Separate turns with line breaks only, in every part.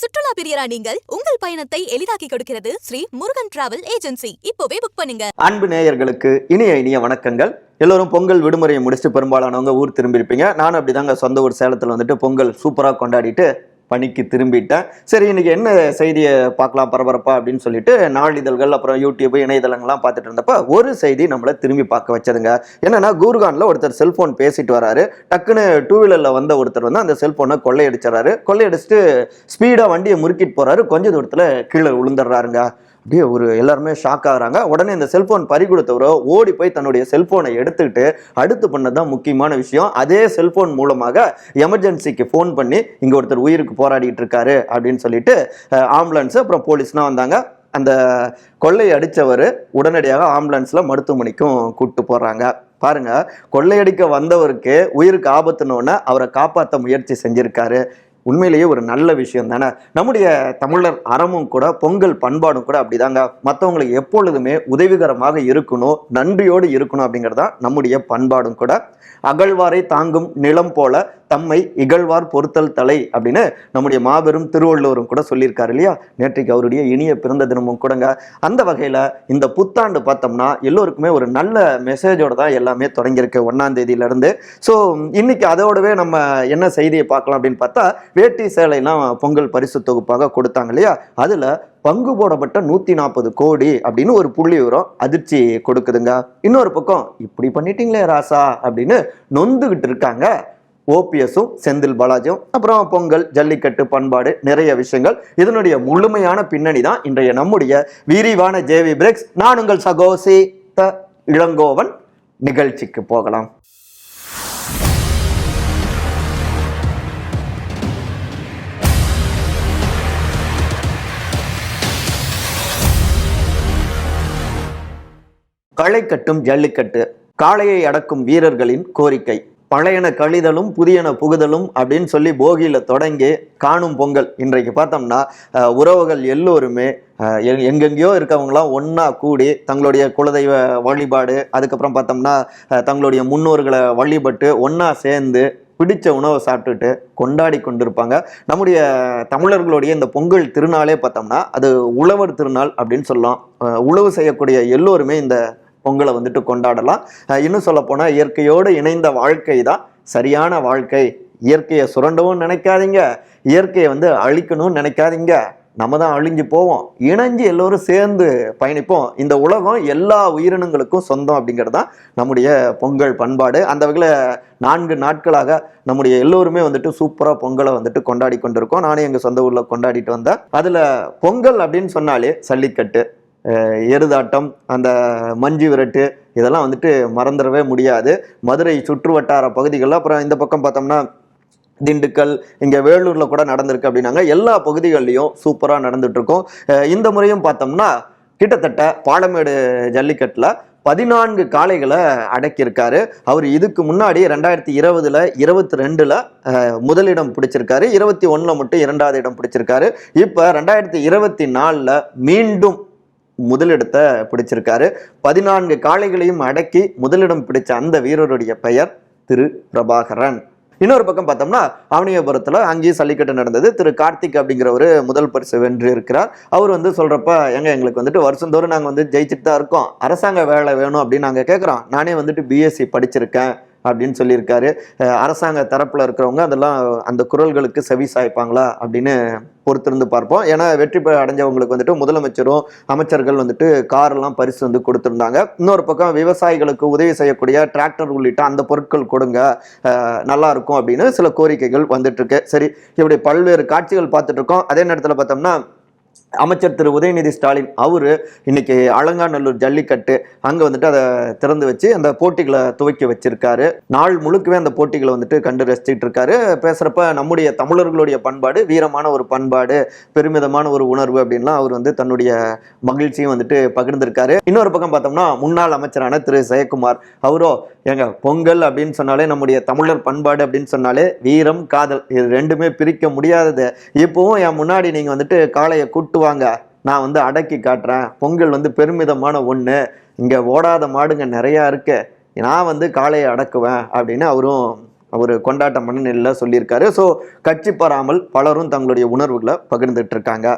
சுற்றுலா பிரியரா நீங்கள் உங்கள் பயணத்தை எளிதாக்கி கொடுக்கிறது ஸ்ரீ முருகன் டிராவல் ஏஜென்சி. இப்போவே புக் பண்ணுங்க.
அன்பு நேயர்களுக்கு இனிய இனிய வணக்கங்கள். எல்லோரும் பொங்கல் விடுமுறையை முடிச்சுட்டு பெரும்பாலானவங்க ஊர் திரும்பியிருப்பீங்க. நானும் அப்படிதாங்க சொந்த ஊர் சேலத்தில் வந்துட்டு பொங்கல் சூப்பராக கொண்டாடிட்டு பணிக்கு திரும்பிட்டேன். சரி இன்றைக்கி என்ன செய்தியை பார்க்கலாம் பரபரப்பா அப்படின்னு சொல்லிட்டு நாளிதழ்கள் அப்புறம் யூடியூப் இணையதளங்கள்லாம் பார்த்துட்டு இருந்தப்போ ஒரு செய்தி நம்மளை திரும்பி பார்க்க வச்சதுங்க. என்னென்னா கூர்கானில் ஒருத்தர் செல்ஃபோன் பேசிட்டு வராரு. டக்குன்னு டூ வீலரில் வந்த ஒருத்தர் வந்து அந்த செல்ஃபோனை கொள்ளையடிச்சிடறாரு. கொள்ளையடிச்சிட்டு ஸ்பீடாக வண்டியை முறுக்கிட்டு போகிறாரு கொஞ்ச தூரத்தில் கீழே விழுந்துடுறாருங்க. அப்படியே ஒரு எல்லாருமே ஷாக் ஆகுறாங்க. உடனே இந்த செல்போன் பறி கொடுத்தவரோ ஓடி போய் தன்னுடைய செல்போனை எடுத்துக்கிட்டு அடுத்து பண்ணதான் முக்கியமான விஷயம். அதே செல்போன் மூலமாக எமர்ஜென்சிக்கு ஃபோன் பண்ணி இங்க ஒருத்தர் உயிருக்கு போராடிட்டு இருக்காரு அப்படின்னு சொல்லிட்டு ஆம்புலன்ஸ் அப்புறம் போலீஸ்லாம் வந்தாங்க. அந்த கொள்ளை அடித்தவர் உடனடியாக ஆம்புலன்ஸில் மருத்துவமனைக்கும் கூப்பிட்டு போடுறாங்க பாருங்கள் கொள்ளையடிக்க வந்தவருக்கு உயிருக்கு ஆபத்துனோன்னு அவரை காப்பாற்ற முயற்சி செஞ்சுருக்காரு. உண்மையிலேயே ஒரு நல்ல விஷயம் தானே நம்முடைய தமிழர் அறமும் கூட பொங்கல் பண்பாடும் கூட அப்படிதாங்க. மற்றவங்களுக்கு எப்பொழுதுமே உதவிகரமாக இருக்கணும் நன்றியோடு இருக்கணும் அப்படிங்கிறது தான் நம்முடைய பண்பாடும் கூட. அகழ்வாரை தாங்கும் நிலம் போல தம்மை இகழ்வார் பொறுத்தல் தலை அப்படின்னு நம்முடைய மாபெரும் திருவள்ளுவரும் கூட சொல்லியிருக்காரு இல்லையா? நேற்றைக்கு அவருடைய இனிய பிறந்த தினமும் கூடங்க. அந்த வகையில் இந்த புத்தாண்டு பார்த்தோம்னா எல்லோருக்குமே ஒரு நல்ல மெசேஜோட தான் எல்லாமே தொடங்கியிருக்கு ஒன்றாம் தேதியிலேருந்து. ஸோ இன்னைக்கு அதோடவே நம்ம என்ன செய்தியை பார்க்கலாம் அப்படின்னு பார்த்தா வேட்டி சேலைலாம் பொங்கல் பரிசு தொகுப்பாக கொடுத்தாங்க இல்லையா? அதில் பங்கு போடப்பட்ட நூற்றி நாற்பது கோடி அப்படின்னு ஒரு புள்ளி விவரம் அதிர்ச்சி கொடுக்குதுங்க. இன்னொரு பக்கம் இப்படி பண்ணிட்டீங்களே ராசா அப்படின்னு நொந்துகிட்டு இருக்காங்க ஓபிஎஸும் செந்தில் பாலாஜியும். அப்புறம் பொங்கல் ஜல்லிக்கட்டு பண்பாடு நிறைய விஷயங்கள். இதனுடைய முழுமையான பின்னணி தான் இன்றைய நம்முடைய விரிவான ஜேவி பிரேக்ஸ் நான் உங்கள் சகோசி த இளங்கோவன். நிகழ்ச்சிக்கு போகலாம். களை கட்டும் ஜல்லிக்கட்டு. காளையை அடக்கும் வீரர்களின் கோரிக்கை. பழையன கழிதலும் புதியன புகுதலும் அப்படின்னு சொல்லி போகியில் தொடங்கி காணும் பொங்கல். இன்றைக்கு பார்த்தோம்னா உறவுகள் எல்லோருமே எங்கெங்கேயோ இருக்கவங்களாம் ஒன்றா கூடி தங்களுடைய குலதெய்வ வழிபாடு அதுக்கப்புறம் பார்த்தோம்னா தங்களுடைய முன்னோர்களை வழிபட்டு ஒன்றா சேர்ந்து பிடிச்ச உணவை சாப்பிட்டுட்டு கொண்டாடி கொண்டிருப்பாங்க. நம்முடைய தமிழர்களுடைய இந்த பொங்கல் திருநாளே பார்த்தோம்னா அது உழவர் திருநாள் அப்படின்னு சொல்லலாம். உழவு செய்யக்கூடிய எல்லோருமே இந்த பொங்கலை வந்துட்டு கொண்டாடலாம். இன்னும் சொல்ல போனால் இயற்கையோடு இணைந்த வாழ்க்கை தான் சரியான வாழ்க்கை. இயற்கையை சுரண்டவும் நினைக்காதீங்க. இயற்கையை வந்து அழிக்கணும்னு நினைக்காதீங்க. நம்ம தான் அழிஞ்சு போவோம். இணைஞ்சு எல்லோரும் சேர்ந்து பயணிப்போம். இந்த உலகம் எல்லா உயிரினங்களுக்கும் சொந்தம் அப்படிங்கிறது தான் நம்முடைய பொங்கல் பண்பாடு. அந்த வகையில் நான்கு நாட்களாக நம்முடைய எல்லோருமே வந்துட்டு சூப்பராக பொங்கலை வந்துட்டு கொண்டாடி கொண்டிருக்கோம். நானும் எங்கள் சொந்த ஊரில் கொண்டாடிட்டு வந்தேன். அதில் பொங்கல் அப்படின்னு சொன்னாலே சல்லிக்கட்டு. எருதாட்டம் அந்த மஞ்சு விரட்டு இதெல்லாம் வந்துட்டு மறந்துடவே முடியாது. மதுரை சுற்று வட்டார பகுதிகளில் அப்புறம் இந்த பக்கம் பார்த்தோம்னா திண்டுக்கல் இங்கே வேலூரில் கூட நடந்திருக்கு அப்படின்னாங்க. எல்லா பகுதிகள்லையும் சூப்பராக நடந்துகிட்ருக்கோம் இந்த முறையும் பார்த்தோம்னா கிட்டத்தட்ட பாலமேடு ஜல்லிக்கட்டில் பதினான்கு காளைகளை அடக்கியிருக்காரு. அவர் இதுக்கு முன்னாடி ரெண்டாயிரத்தி இருபதுல இருபத்தி ரெண்டுல முதலிடம் பிடிச்சிருக்காரு. இருபத்தி ஒன்றில் மட்டும் இரண்டாவது இடம் பிடிச்சிருக்காரு. இப்போ ரெண்டாயிரத்தி இருபத்தி நாலில் மீண்டும் முதலிடத்தை பிடிச்சிருக்காரு. பதினான்கு காளைகளையும் அடக்கி முதலிடம் பிடிச்ச அந்த வீரருடைய பெயர் திரு பிரபாகரன். இன்னொரு பக்கம் பார்த்தோம்னா அவனியபுரத்தில் அங்கேயும் சல்லிக்கட்டு நடந்தது. திரு கார்த்திக் அப்படிங்கிறவர் முதல் பரிசு வென்று இருக்கிறார் அவர் வந்து சொல்கிறப்ப எங்க எங்களுக்கு வந்துட்டு வருஷந்தோறும் நாங்கள் வந்து ஜெயிச்சுட்டு தான் இருக்கோம். அரசாங்க வேலை வேணும் அப்படின்னு நாங்கள் கேட்குறோம் நானே வந்துட்டு பிஎஸ்சி படிச்சிருக்கேன். அப்படின்னு சொல்லியிருக்காரு. அரசாங்க தரப்பில் இருக்கிறவங்க அதெல்லாம் அந்த குரல்களுக்கு செவி சாய்ப்பாங்களா அப்படின்னு பொறுத்திருந்து பார்ப்போம். ஏன்னா வெற்றி பெற அடைஞ்சவங்களுக்கு வந்துட்டு முதலமைச்சரும் அமைச்சர்கள் வந்துட்டு கார்லாம் பரிசு வந்து கொடுத்துருந்தாங்க. இன்னொரு பக்கம் விவசாயிகளுக்கு உதவி செய்யக்கூடிய டிராக்டர் உள்ளிட்ட அந்த பொருட்கள் கொடுங்க நல்லா இருக்கும் அப்படின்னு சில கோரிக்கைகள் வந்துட்டு இருக்கு. சரி இப்படி பல்வேறு காட்சிகள் பார்த்துட்டு இருக்கோம். அதே நேரத்தில் பார்த்தோம்னா அமைச்சர் திரு உதயநிதி ஸ்டாலின் அவர் இன்னைக்கு அலங்காநல்லூர் ஜல்லிக்கட்டு அங்கே வந்துட்டு அதை திறந்து வச்சு அந்த போட்டிகளை துவக்கி வச்சிருக்காரு. நாள் முழுக்கவே அந்த போட்டிகளை வந்துட்டு கண்டு ரசிச்சுட்டு இருக்காரு. பேசுகிறப்ப நம்முடைய தமிழர்களுடைய பண்பாடு வீரமான ஒரு பண்பாடு பெருமிதமான ஒரு உணர்வு அப்படின்லாம் அவர் வந்து தன்னுடைய மகிழ்ச்சியும் வந்துட்டு பகிர்ந்திருக்காரு. இன்னொரு பக்கம் பார்த்தோம்னா முன்னாள் அமைச்சரான திரு ஜெயக்குமார் அவரோ ஏங்க பொங்கல் அப்படின்னு சொன்னாலே நம்முடைய தமிழர் பண்பாடு அப்படின்னு சொன்னாலே வீரம் காதல் இது ரெண்டுமே பிரிக்க முடியாதது. இப்போவும் என் முன்னாடி நீங்கள் வந்துட்டு காளையை கூட்டு வாங்க நான் வந்து அடக்கி காட்டுறேன். பொங்கல் வந்து பெருமிதமான ஒண்ணு. இங்கே ஓடாத மாடுங்க நிறையா இருக்கு. நான் வந்து காளையை அடக்குவேன். அப்படின்னு அவரும் அவர் கொண்டாட்ட மனநிலையில் சொல்லியிருக்காரு. ஸோ கட்சி பெறாமல் பலரும் தங்களுடைய உணர்வுகளை பகிர்ந்துட்டு இருக்காங்க.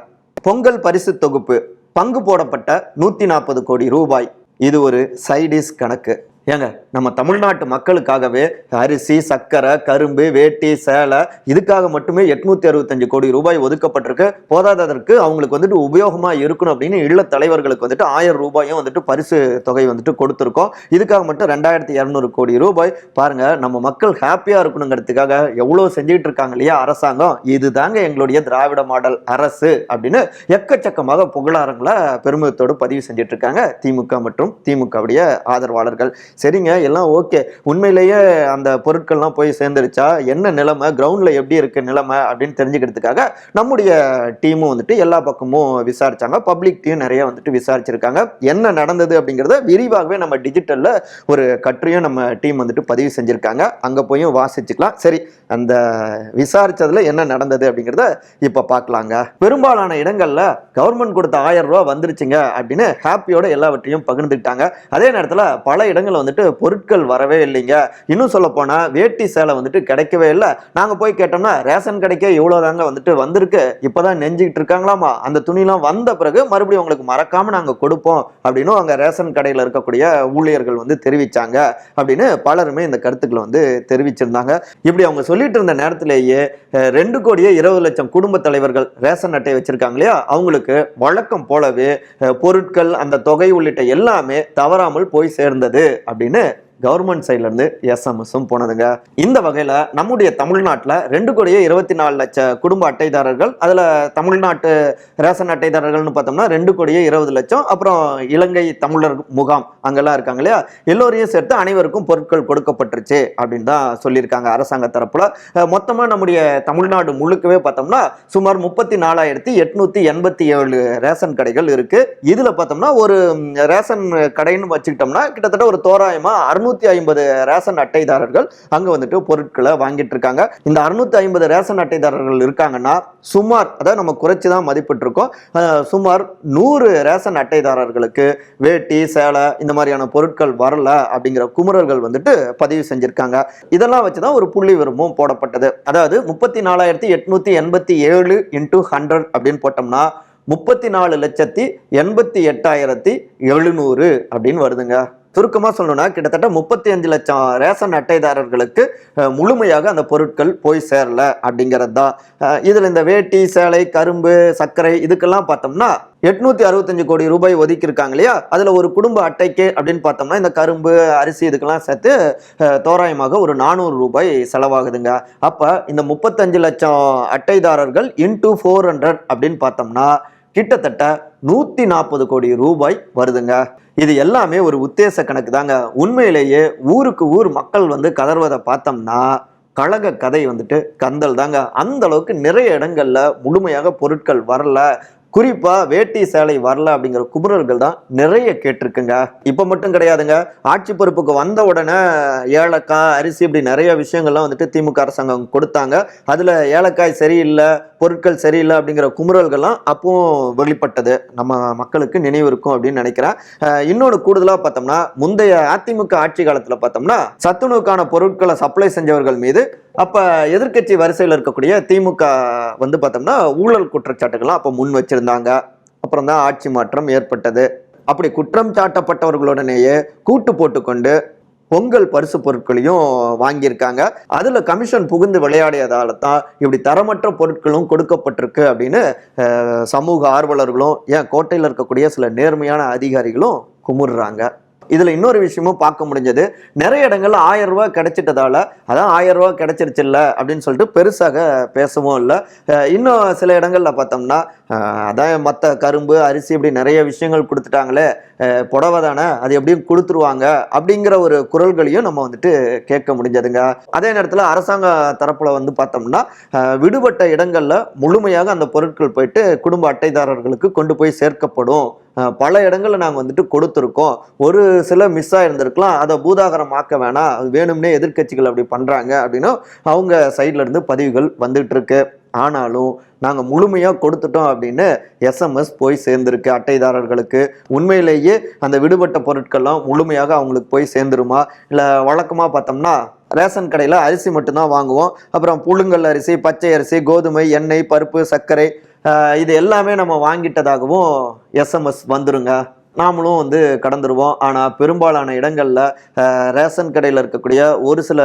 பொங்கல் பரிசு தொகுப்பு பங்கு போடப்பட்ட நூற்றி நாற்பது கோடி ரூபாய். இது ஒரு சைடிஸ் கணக்கு. ஏங்க நம்ம தமிழ்நாட்டு மக்களுக்காகவே அரிசி சர்க்கரை கரும்பு வேட்டி சேலை இதுக்காக மட்டுமே எட்நூத்தி அறுபத்தஞ்சு கோடி ரூபாய் ஒதுக்கப்பட்டிருக்கு. போதாததற்கு அவங்களுக்கு வந்துட்டு உபயோகமா இருக்கணும் அப்படின்னு இல்ல தலைவர்களுக்கு வந்துட்டு ஆயிரம் ரூபாயும் வந்துட்டு பரிசு தொகை வந்துட்டு கொடுத்துருக்கோம். இதுக்காக மட்டும் ரெண்டாயிரத்தி இரநூறு கோடி ரூபாய். பாருங்க நம்ம மக்கள் ஹாப்பியா இருக்கணுங்கிறதுக்காக எவ்வளவு செஞ்சுட்டு இருக்காங்க இல்லையா அரசாங்கம். இதுதாங்க எங்களுடைய திராவிட மாடல் அரசு அப்படின்னு எக்கச்சக்கமாக புகழாரங்களை பெருமிதத்தோடு பதிவு செஞ்சுட்டு இருக்காங்க. திமுக மற்றும் திமுகவுடைய ஆதரவாளர்கள். சரிங்க எல்லாம் ஓகே. உண்மையிலேயே அந்த பொருட்கள்லாம் போய் சேர்ந்துருச்சா? என்ன நிலைமை? கிரவுண்டில் எப்படி இருக்கு நிலைமை அப்படின்னு தெரிஞ்சுக்கிறதுக்காக நம்முடைய டீமும் வந்துட்டு எல்லா பக்கமும் விசாரிச்சாங்க. பப்ளிக் டீம் நிறைய வந்துட்டு விசாரிச்சிருக்காங்க. என்ன நடந்தது அப்படிங்கிறத விரிவாகவே நம்ம டிஜிட்டலில் ஒரு கட்டுரையும் நம்ம டீம் வந்துட்டு பதிவு செஞ்சுருக்காங்க. அங்கே போயும் வாசிச்சுக்கலாம். சரி அந்த விசாரிச்சதுல என்ன நடந்தது அப்படிங்கிறத இப்போ பார்க்கலாங்க. பெரும்பாலான இடங்களில் கவர்மெண்ட் கொடுத்த ஆயிரம் ரூபா வந்துருச்சுங்க அப்படின்னு ஹாப்பியோட எல்லாவற்றையும் பகிர்ந்துக்கிட்டாங்க. அதே நேரத்தில் பல இடங்கள்ல வந்துட்டு பொருட்கள் வரவே இல்லைங்க. இன்னும் சொல்ல போனால் வேட்டி சேலை வந்துட்டு கிடைக்கவே இல்லை. நாங்கள் போய் கேட்டோம்னா ரேஷன் கடைக்கே இவ்வளோதாங்க வந்துட்டு வந்திருக்கு. இப்போதான் நெஞ்சுக்கிட்டு இருக்காங்களாமா? அந்த துணிலாம் வந்த பிறகு மறுபடியும் உங்களுக்கு மறக்காமல் நாங்கள் கொடுப்போம் அப்படின்னு அங்கே ரேஷன் கடையில் இருக்கக்கூடிய ஊழியர்கள் வந்து தெரிவித்தாங்க அப்படின்னு பலருமே இந்த கருத்துக்களை வந்து தெரிவிச்சிருந்தாங்க. இப்படி அவங்க சொல்லிட்டு இருந்த நேரத்திலேயே ரெண்டு கோடியே இருபது லட்சம் குடும்ப தலைவர்கள் ரேஷன் அட்டை வச்சிருக்காங்க இல்லையா? அவங்களுக்கு வழக்கம் போலவே பொருட்கள் அந்த தொகை உள்ளிட்ட எல்லாமே தவறாமல் போய் சேர்ந்தது அப்படின்னு கவர்மெண்ட் சைட்லேருந்து எஸ்எம்எஸும் போனதுங்க. இந்த வகையில் நம்முடைய தமிழ்நாட்டில் ரெண்டு கோடியே இருபத்தி நாலு லட்சம் குடும்ப அட்டைதாரர்கள் அதில் தமிழ்நாட்டு ரேஷன் அட்டைதாரர்கள்னு பார்த்தோம்னா ரெண்டு கோடியே இருபது லட்சம். அப்புறம் இலங்கை தமிழர் முகாம் அங்கெல்லாம் இருக்காங்க இல்லையா? எல்லோரையும் சேர்த்து அனைவருக்கும் பொருட்கள் கொடுக்கப்பட்டுருச்சு அப்படின்னு தான் சொல்லியிருக்காங்க அரசாங்க தரப்புல. மொத்தமாக மொத்தமா நம்முடைய தமிழ்நாடு முழுக்கவே பார்த்தோம்னா சுமார் முப்பத்தி நாலாயிரத்தி எட்நூத்தி எண்பத்தி ஏழு ரேஷன் கடைகள் இருக்குது இதில் பார்த்தோம்னா ஒரு ரேஷன் கடைன்னு வச்சுக்கிட்டோம்னா கிட்டத்தட்ட ஒரு தோராயமாக அறுநூறு அறுநூத்தி ஐம்பது ரேஷன் அட்டைதாரர்கள் அங்க வந்துட்டு பொருட்களை வாங்கிட்டு இருக்காங்க. இந்த அறுநூத்தி ஐம்பது ரேஷன் அட்டைதாரர்கள் இருக்காங்கன்னா சுமார் அதாவது நம்ம குறைச்சி தான் மதிப்பிட்டு இருக்கோம் சுமார் நூறு ரேஷன் அட்டைதாரர்களுக்கு வேட்டி சேலை இந்த மாதிரியான பொருட்கள் வரல அப்படிங்கிற குமுறல்கள் வந்துட்டு பதிவு செஞ்சிருக்காங்க. இதெல்லாம் வச்சு தான் ஒரு புள்ளி விரும்பும் போடப்பட்டது. அதாவது முப்பத்தி நாலாயிரத்தி எட்நூத்தி எண்பத்தி ஏழு இன்டூ ஹண்ட்ரட் அப்படின்னு போட்டோம்னா முப்பத்தி நாலு லட்சத்தி எண்பத்தி எட்டாயிரத்தி எழுநூறு அப்படின்னு வருதுங்க. சுருக்கமாக சொல்லணும்னா கிட்டத்தட்ட முப்பத்தி அஞ்சு லட்சம் ரேஷன் அட்டைதாரர்களுக்கு முழுமையாக அந்த பொருட்கள் போய் சேரல அப்படிங்கிறது தான். இதில் இந்த வேட்டி சேலை கரும்பு சர்க்கரை இதுக்கெல்லாம் பார்த்தோம்னா எட்நூத்தி அறுபத்தஞ்சு கோடி ரூபாய் ஒதுக்கி இருக்காங்க இல்லையா? அதுல ஒரு குடும்ப அட்டைக்கு அப்படின்னு பார்த்தோம்னா இந்த கரும்பு அரிசி இதுக்கெல்லாம் சேர்த்து தோராயமாக ஒரு நானூறு ரூபாய் செலவாகுதுங்க. அப்ப இந்த முப்பத்தஞ்சு லட்சம் அட்டைதாரர்கள் இன்டூ ஃபோர் ஹண்ட்ரட் அப்படின்னு பார்த்தோம்னா கிட்டத்தட்ட நூத்தி நாற்பது கோடி ரூபாய் வருதுங்க. இது எல்லாமே ஒரு உத்தேச கணக்கு தாங்க உண்மையிலேயே ஊருக்கு ஊர் மக்கள் வந்து கதறுவதை பார்த்தோம்னா கழக கதை வந்துட்டு கந்தல் தாங்க. அந்த அளவுக்கு நிறைய இடங்கள்ல முழுமையாக பொருட்கள் வரல. குறிப்பா வேட்டி சேலை வரல அப்படிங்கிற குமுறல்கள் தான் நிறைய கேட்டிருக்குங்க. இப்ப மட்டும் கிடையாதுங்க. ஆட்சி பொறுப்புக்கு வந்த உடனே ஏலக்காய் அரிசி இப்படி நிறைய விஷயங்கள்லாம் வந்துட்டு திமுக அரசாங்கம் கொடுத்தாங்க. அதுல ஏலக்காய் சரியில்லை பொருட்கள் சரியில்லை அப்படிங்கிற குமுறல்கள்லாம் அப்பவும் வெளிப்பட்டது. நம்ம மக்களுக்கு நினைவு இருக்கும் அப்படின்னு நினைக்கிறேன். இன்னொன்று கூடுதலாக பார்த்தோம்னா முந்தைய அதிமுக ஆட்சி காலத்தில் பார்த்தோம்னா சத்துணவுக்கான பொருட்களை சப்ளை செஞ்சவர்கள் மீது அப்போ எதிர்க்கட்சி வரிசையில் இருக்கக்கூடிய திமுக வந்து பார்த்தோம்னா ஊழல் குற்றச்சாட்டுகள்லாம் அப்போ முன் வச்சிருந்தாங்க. அப்புறம் தான் ஆட்சி மாற்றம் ஏற்பட்டது. அப்படி குற்றம் சாட்டப்பட்டவர்களுடனேயே கூட்டு போட்டுக்கொண்டு பொங்கல் பரிசு பொருட்களையும் வாங்கியிருக்காங்க. அதில் கமிஷன் புகுந்து விளையாடியதால தான் இப்படி தரமற்ற பொருட்களும் கொடுக்கப்பட்டிருக்கு அப்படின்னு சமூக ஆர்வலர்களும் ஏன் கோட்டையில் இருக்கக்கூடிய சில நேர்மையான அதிகாரிகளும் குமுறுறாங்க. இதில் இன்னொரு விஷயமும் பார்க்க முடிஞ்சது. நிறைய இடங்கள்ல ஆயிரம் ரூபாய் கிடைச்சிட்டதால அதான் ஆயிரம் ரூபாய் கிடைச்சிருச்சுல்ல அப்படின்னு சொல்லிட்டு பெருசாக பேசவும் இல்லை. இன்னும் சில இடங்களில் பார்த்தோம்னா அதான் மற்ற கரும்பு அரிசி இப்படி நிறைய விஷயங்கள் கொடுத்துட்டாங்களே புடவை தானே அது எப்படியும் கொடுத்துருவாங்க அப்படிங்கிற ஒரு குரல்களையும் நம்ம வந்துட்டு கேட்க முடிஞ்சதுங்க. அதே நேரத்தில் அரசாங்க தரப்பில் வந்து பார்த்தோம்னா விடுபட்ட இடங்களில் முழுமையாக அந்த பொருட்கள் போயிட்டு குடும்ப அட்டைதாரர்களுக்கு கொண்டு போய் சேர்க்கப்படும். பல இடங்களில் நாங்கள் வந்துட்டு கொடுத்துருக்கோம். ஒரு சில மிஸ் ஆகிருந்திருக்கலாம் அதை பூதாகரமாக்க வேணாம். அது வேணும்னே எதிர்க்கட்சிகள் அப்படி பண்ணுறாங்க அப்படின்னு அவங்க சைட்லேருந்து பதிவுகள் வந்துட்டு இருக்கு. ஆனாலும் நாங்கள் முழுமையாக கொடுத்துட்டோம் அப்படின்னு எஸ்எம்எஸ் போய் சேர்ந்துருக்கு அட்டைதாரர்களுக்கு. உண்மையிலேயே அந்த விடுபட்ட பொருட்கள்லாம் முழுமையாக அவங்களுக்கு போய் சேர்ந்துருமா? இல்லை வழக்கமாக பார்த்தோம்னா ரேஷன் கடையில் அரிசி மட்டும்தான் வாங்குவோம். அப்புறம் புழுங்கல் அரிசி பச்சை அரிசி கோதுமை எண்ணெய் பருப்பு சர்க்கரை இது எல்லாமே நம்ம வாங்கிட்டதாகவும் எஸ்எம்எஸ் வந்துருங்க. நாமளும் வந்து கடந்துருவோம். ஆனால் பெரும்பாலான இடங்களில் ரேஷன் கடையில் இருக்கக்கூடிய ஒரு சில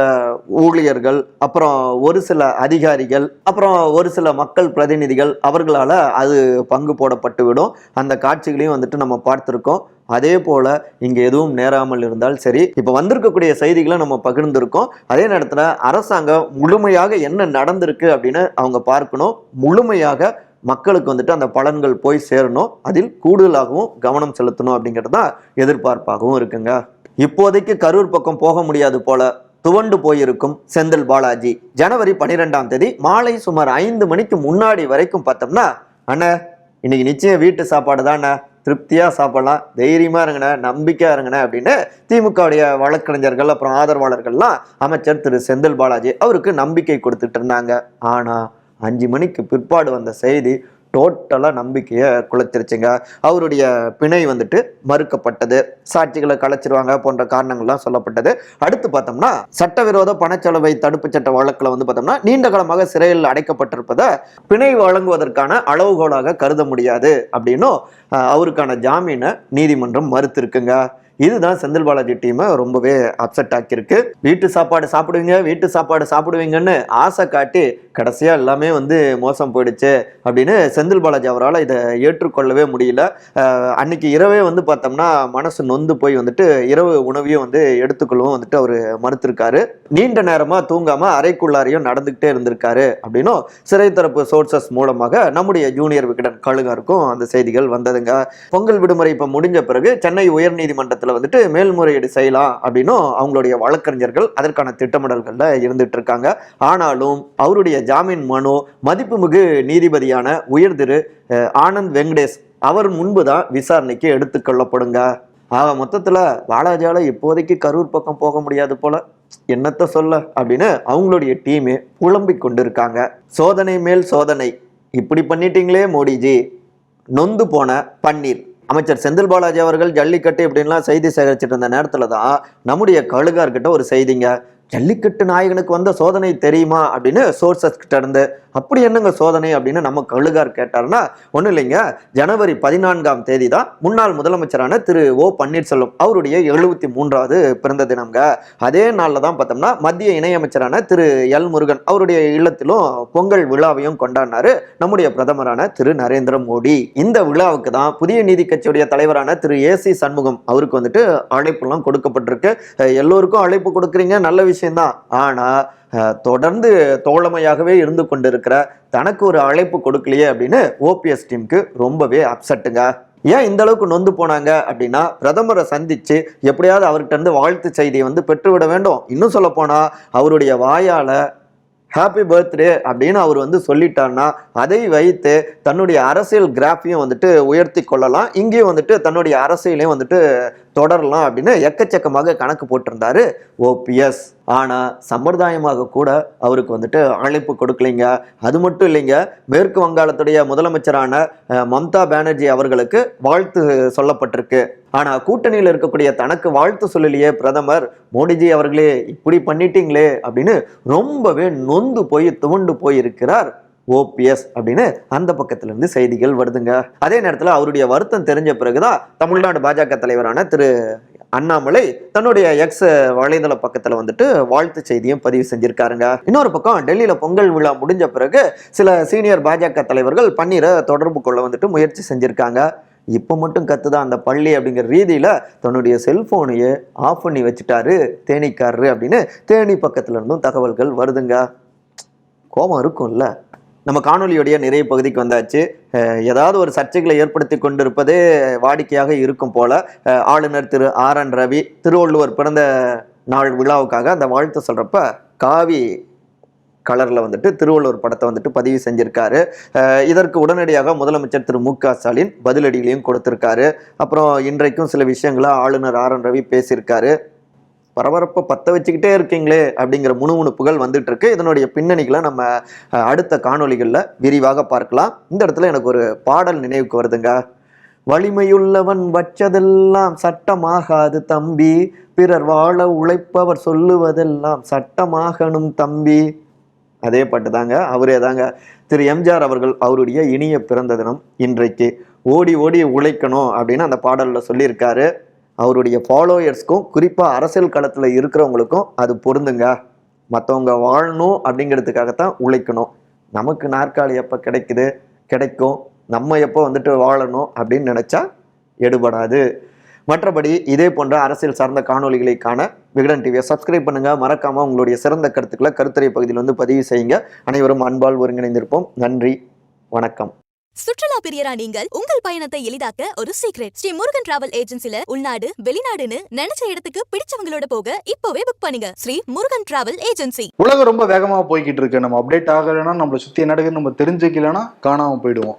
ஊழியர்கள் அப்புறம் ஒரு சில அதிகாரிகள் அப்புறம் ஒரு சில மக்கள் பிரதிநிதிகள் அவர்களால் அது பங்கு போடப்பட்டு விடும். அந்த காட்சிகளையும் வந்துட்டு நம்ம பார்த்துருக்கோம். அதே போல் இங்கே எதுவும் நேராமல் இருந்தால் சரி. இப்போ வந்திருக்கக்கூடிய செய்திகளை நம்ம பகிர்ந்திருக்கோம். அதே நேரத்தில் அரசாங்கம் முழுமையாக என்ன நடந்திருக்கு அப்படின்னு அவங்க பார்க்கணும். முழுமையாக மக்களுக்கு வந்துட்டு அந்த பலன்கள் போய் சேரணும். அதில் கூடுதலாகவும் கவனம் செலுத்தணும் அப்படிங்கிறது தான் எதிர்பார்ப்பாகவும் இருக்குங்க. இப்போதைக்கு கரூர் பக்கம் போக முடியாது போல துவண்டு போயிருக்கும் செந்தில் பாலாஜி. ஜனவரி பன்னிரெண்டாம் தேதி மாலை சுமார் ஐந்து மணிக்கு முன்னாடி வரைக்கும் பார்த்தோம்னா அண்ணே இன்னைக்கு நிச்சயம் வீட்டு சாப்பாடு தானே திருப்தியாக சாப்பிடலாம் தைரியமாக இருங்கண்ணே நம்பிக்கையாக இருங்கண்ணே அப்படின்னு திமுகவுடைய வழக்கறிஞர்கள் அப்புறம் ஆதரவாளர்கள்லாம் அமைச்சர் திரு செந்தில் பாலாஜி அவருக்கு நம்பிக்கை கொடுத்துட்டு இருந்தாங்க. ஆனால் அஞ்சு மணிக்கு பிற்பாடு வந்த செய்தி டோட்டலாக நம்பிக்கையை குலைச்சிருச்சுங்க. அவருடைய பிணை வந்துட்டு மறுக்கப்பட்டது. சாட்சிகளை கலைச்சிருவாங்க போன்ற காரணங்கள்லாம் சொல்லப்பட்டது. அடுத்து பார்த்தோம்னா சட்டவிரோத பணச்செலவை தடுப்பு சட்ட வழக்கில் வந்து பார்த்தோம்னா நீண்ட காலமாக சிறையில் அடைக்கப்பட்டிருப்பதை பிணை வழங்குவதற்கான அளவுகோலாக கருத முடியாது அப்படின்னும் அவருக்கான ஜாமீனை நீதிமன்றம் மறுத்திருக்குங்க. இதுதான் செந்தில் பாலாஜி டீமை ரொம்பவே அப்செட் ஆக்கியிருக்கு. வீட்டு சாப்பாடு சாப்பிடுவீங்க வீட்டு சாப்பாடு சாப்பிடுவீங்கன்னு ஆசை காட்டி கடைசியா எல்லாமே வந்து மோசம் போயிடுச்சு அப்படின்னு செந்தில் பாலாஜி அவரால் இதை ஏற்றுக்கொள்ளவே முடியல. அன்னைக்கு இரவே வந்து பார்த்தோம்னா மனசு நொந்து போய் வந்துட்டு இரவு உணவையும் வந்து எடுத்துக்கொள்ளவும் வந்துட்டு அவர் மறுத்திருக்காரு. நீண்ட நேரமாக தூங்காமல் அறைக்குள்ளாரையும் நடந்துக்கிட்டே இருந்திருக்காரு அப்படின்னும் சிறை தரப்பு சோர்சஸ் மூலமாக நம்முடைய ஜூனியர் விகடன் கழுகாருக்கும் அந்த செய்திகள் வந்ததுங்க. பொங்கல் விடுமுறை இப்போ முடிஞ்ச பிறகு சென்னை உயர்நீதிமன்றத்தில் வந்துட்டு மேல்முறையீடு செய்யலாம் அப்படின்னும் அவங்களுடைய வழக்கறிஞர்கள் அதற்கான திட்டமிடல்களில் இருந்துட்டு இருக்காங்க ஆனாலும் அவருடைய ஜாமீன் மனு மதிப்புமிகு நீதிபதியான உயர் திரு ஆனந்த் வெங்கடேஷ் அவர் முன்பு தான் விசாரணைக்கு எடுத்துக்கொள்ளப்படுங்க ஆக மொத்தத்தில் வாலாஜால இப்போதைக்கு கரூர் பக்கம் போக முடியாது போல. என்னத்தை சொல்ல? அப்படின்னு அவங்களுடைய டீமே புலம்பிக் கொண்டிருக்காங்க. சோதனை மேல் சோதனை. இப்படி பண்ணிட்டீங்களே மோடிஜி. நொந்து போன பன்னீர். அமைச்சர் செந்தில் பாலாஜி அவர்கள் ஜல்லிக்கட்டு இப்படின்லாம் செய்தி சேகரிச்சிட்டு இருந்த நேரத்தில் தான் நம்முடைய கழுகார்கிட்ட ஒரு செய்திங்க. ஜல்லிக்கட்டு நாயகனுக்கு வந்த சோதனை தெரியுமா அப்படின்னு சோர்சஸ் கிட்ட இருந்து அப்படி என்னங்க சோதனை? அப்படின்னு நம்ம கழுகார் கேட்டாருன்னா ஒன்றும் இல்லைங்க. ஜனவரி பதினான்காம் தேதி தான் முன்னாள் முதலமைச்சரான திரு. ஓ. பன்னீர்செல்வம் அவருடைய எழுபத்தி மூன்றாவது பிறந்த தினம்ங்க. அதே நாளில் தான் பார்த்தோம்னா மத்திய இணையமைச்சரான திரு. எல். முருகன் அவருடைய இல்லத்திலும் பொங்கல் விழாவையும் கொண்டாடினாரு நம்முடைய பிரதமரான திரு. நரேந்திர மோடி. இந்த விழாவுக்கு தான் புதிய நீதி கட்சியுடைய தலைவரான திரு. ஏ. சி. சண்முகம் அவருக்கு வந்துட்டு அழைப்புலாம் கொடுக்கப்பட்டிருக்கு. எல்லோருக்கும் அழைப்பு கொடுக்குறீங்க. நல்ல விஷயம் ஆனா ஆனால் தொடர்ந்து தோழமையாகவே இருந்து கொண்டிருக்கிற தனக்கு ஒரு அழைப்பு கொடுக்கலையே அப்படின்னு ஓபிஎஸ் டீமுக்கு ரொம்பவே அப்செட்டுங்க. ஏன் இந்த அளவுக்கு நொந்து போனாங்க அப்படின்னா பிரதமரை சந்திச்சு எப்படியாவது அவர்கிட்ட இருந்து வாழ்த்து செய்தியை வந்து பெற்றுவிட வேண்டும். இன்னும் சொல்ல போனா அவருடைய வாயால ஹாப்பி பர்த்டே அப்படின்னு அவர் வந்து சொல்லிட்டார்னா அதை வைத்து தன்னுடைய அரசியல் கிராஃபியும் வந்துட்டு உயர்த்தி கொள்ளலாம். இங்கேயும் வந்துட்டு தன்னுடைய அரசியலையும் வந்துட்டு தொடரலாம் அப்படின்னு எக்கச்சக்கமாக கணக்கு போட்டிருந்தாரு ஓபிஎஸ் ஆனால் சம்பிரதாயமாக கூட அவருக்கு வந்துட்டு அழைப்பு கொடுக்கலைங்க. அது மட்டும் இல்லைங்க மேற்கு வங்காளத்துடைய முதலமைச்சரான மம்தா பானர்ஜி அவர்களுக்கு வாழ்த்து சொல்லப்பட்டிருக்கு. ஆனால் கூட்டணியில் இருக்கக்கூடிய தனக்கு வாழ்த்து சொல்லலையே பிரதமர் மோடிஜி அவர்களே இப்படி பண்ணிட்டீங்களே அப்படின்னு ரொம்பவே நொந்து போய் துவண்டு போயிருக்கிறார் ஓபிஎஸ் அப்படின்னு அந்த பக்கத்துல இருந்து செய்திகள் வருதுங்க. அதே நேரத்தில் அவருடைய வருத்தம் தெரிஞ்ச பிறகுதான் தமிழ்நாடு பாஜக தலைவரான திரு அண்ணாமலை தன்னுடைய எக்ஸ் வலைதள பக்கத்தில் வந்துட்டு வாழ்த்து செய்தியும் பதிவு செஞ்சிருக்காருங்க. இன்னொரு பக்கம் டெல்லியில் பொங்கல் விழா முடிஞ்ச பிறகு சில சீனியர் பாஜக தலைவர்கள் பன்னீரை தொடர்பு கொள்ள வந்துட்டு முயற்சி செஞ்சிருக்காங்க. இப்போ மட்டும் கத்துதான் அந்த பள்ளி அப்படிங்கிற ரீதியில் தன்னுடைய செல்ஃபோனையே ஆஃப் பண்ணி வச்சுட்டாரு தேனிக்காரரு அப்படின்னு தேனி பக்கத்துல இருந்தும் தகவல்கள் வருதுங்க. கோபம் இருக்கும்ல. நம்ம காணொலியுடைய நிறைய பகுதிக்கு வந்தாச்சு. ஏதாவது ஒரு சர்ச்சைகளை ஏற்படுத்தி கொண்டிருப்பதே வாடிக்கையாக இருக்கும் போல. ஆளுநர் திரு ஆர் என் ரவி திருவள்ளுவர் பிறந்த நாள் விழாவுக்காக அந்த வாழ்த்து சொல்கிறப்ப காவி கலரில் வந்துட்டு திருவள்ளுவர் படத்தை வந்துட்டு பதிவு செஞ்சுருக்காரு. இதற்கு உடனடியாக முதலமைச்சர் திரு மு க ஸ்டாலின் பதிலடிகளையும் கொடுத்துருக்காரு. அப்புறம் இன்றைக்கும் சில விஷயங்களை ஆளுநர் ஆர் என் ரவி பேசியிருக்காரு. பரபரப்பை பற்ற வச்சுக்கிட்டே இருக்கீங்களே அப்படிங்கிற முணுமுணுப்புகள் வந்துட்டு இருக்கு இதனுடைய பின்னணிகளை நம்ம அடுத்த காணொளிகளில் விரிவாக பார்க்கலாம். இந்த இடத்துல எனக்கு ஒரு பாடல் நினைவுக்கு வருதுங்க. வலிமையுள்ளவன் வச்சதெல்லாம் சட்டமாகாது தம்பி. பிறர் வாழ உழைப்பவர் சொல்லுவதெல்லாம் சட்டமாகணும் தம்பி. அதே பாட்டு தாங்க. அவரே தாங்க. திரு எம்ஜிஆர் அவர்கள் அவருடைய இனிய பிறந்த தினம் இன்றைக்கு ஓடி ஓடி உழைக்கணும் அப்படின்னு அந்த பாடலில் சொல்லியிருக்காரு. அவருடைய ஃபாலோயர்ஸ்க்கும் குறிப்பாக அரசியல் களத்தில் இருக்கிறவங்களுக்கும் அது பொருந்துங்க. மற்றவங்க வாழணும் அப்படிங்கிறதுக்காகத்தான் உழைக்கணும். நமக்கு நாற்காலி எப்போ கிடைக்குது? கிடைக்கும். நம்ம எப்போ வந்துட்டு வாழணும் அப்படின்னு நினச்சா எடுபடாது. மற்றபடி இதே போன்ற அரசியல் சார்ந்த காணொளிகளை காண விகடன் டிவியை சப்ஸ்கிரைப் பண்ணுங்க. மறக்காம உங்களுடைய சிறந்த கருத்துக்களை கருத்துரை பகுதியில் வந்து பதிவு செய்யுங்க. அனைவரும் அன்பால் ஒருங்கிணைந்திருப்போம். நன்றி. வணக்கம்.
சுற்றுலா பிரியரா நீங்கள் உங்கள் பயணத்தை எளிதாக்க ஒரு சீக்ரெட் ஸ்ரீ முருகன் டிராவல் ஏஜென்சில உள்நாடு வெளிநாடுன்னு நினைச்ச இடத்துக்கு பிடிச்சவங்களோட போக இப்போவே புக் பண்ணுங்க. ஸ்ரீ முருகன் டிராவல் ஏஜென்சி
உலகம் ரொம்ப வேகமாக போய்கிட்டு இருக்கு. நம்ம அப்டேட் ஆகலைன்னா நம்மளை சுற்றி என்ன நடக்குதுன்னு நம்ம தெரிஞ்சுக்கலைன்னா காணாமல் போயிடுவோம்.